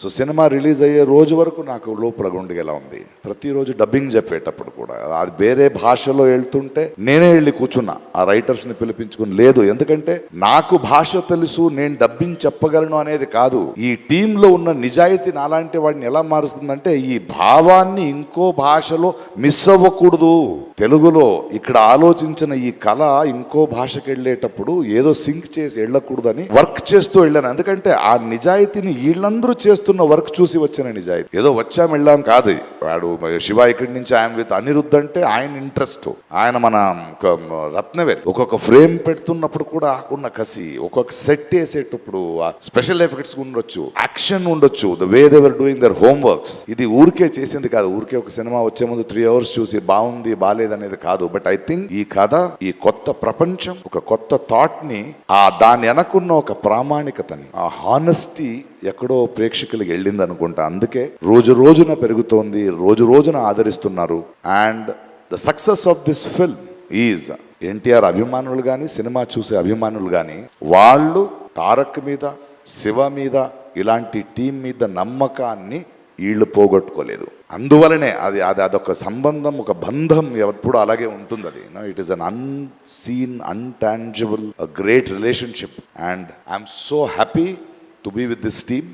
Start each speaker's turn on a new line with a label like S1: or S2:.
S1: So cinema release అయ్యే రోజు వరకు నాకు లోపల గుండెగేలా ఉంది. ప్రతిరోజు డబ్బింగ్ చెప్పేటప్పుడు కూడా. అది వేరే భాషలో వెళ్తుంటే నేనే వెళ్ళి కూర్చున్నా. ఆ రైటర్స్ని పిలిపించుకుని లేదు. ఎందుకంటే నాకు భాష తెలుసు నేను డబ్బింగ్ చెప్పగలను అనేది కాదు. ఈ టీంలో ఉన్న నిజాయితీ నాలాంటి వాడిని ఎలా మారుస్తుందంటే ఈ భావాన్ని ఇంకో భాషలో మిస్ అవ్వకూడదు. తెలుగులో ఇక్కడ ఆలోచించిన ఈ కళ ఇంకో భాషకి వెళ్ళేటప్పుడు ఏదో సింక్ చేసి వెళ్ళకూడదని వర్క్ చేస్తూ వెళ్ళాను. ఎందుకంటే ఆ నిజాయితీని వీళ్ళందరూ చేస్తూ చేస్తున్న వర్క్ చూసి వచ్చిన నిజాయితీ. ఏదో వచ్చాం వెళ్ళాం కాదు. వాడు శివ ఇక్కడి నుంచి ఆయన విత్ అనిరుద్ధ్ అంటే ఆయన ఇంట్రెస్ట్ ఆయన మన రత్నవేల్. ఒక్కొక్క ఫ్రేమ్ పెడుతున్నప్పుడు కూడా ఆకున్న కసి ఒక్కొక్క సెట్ వేసేటప్పుడు స్పెషల్ ఎఫెక్ట్స్ ఉండొచ్చు యాక్షన్ ఉండొచ్చు. The way they were doing their home works ఇది ఊరికే చేసింది కాదు. ఊరికే ఒక సినిమా వచ్చే ముందు త్రీ అవర్స్ చూసి బాగుంది బాగాలేదు అనేది కాదు. బట్ ఐ థింక్ ఈ కథ ఈ కొత్త ప్రపంచం ఒక కొత్త థాట్ని ఆ దాని వెనకున్న ఒక ప్రామాణికతని ఆ హానెస్టీ ఎక్కడో ప్రేక్షకులకి వెళ్ళింది అనుకుంటా. అందుకే రోజు రోజున పెరుగుతోంది రోజు రోజున ఆదరిస్తున్నారు. And the success of this film is NTR అభిమానులు కానీ సినిమా చూసే అభిమానులు కానీ వాళ్ళు తారక్ మీద శివ మీద ఇలాంటి టీం మీద నమ్మకాన్ని వీళ్ళు పోగొట్టుకోలేదు. అందువలనే అది అది అదొక సంబంధం ఒక బంధం ఎప్పుడు అలాగే ఉంటుంది అది. It is an unseen intangible great relationship and I'm so happy to be with this team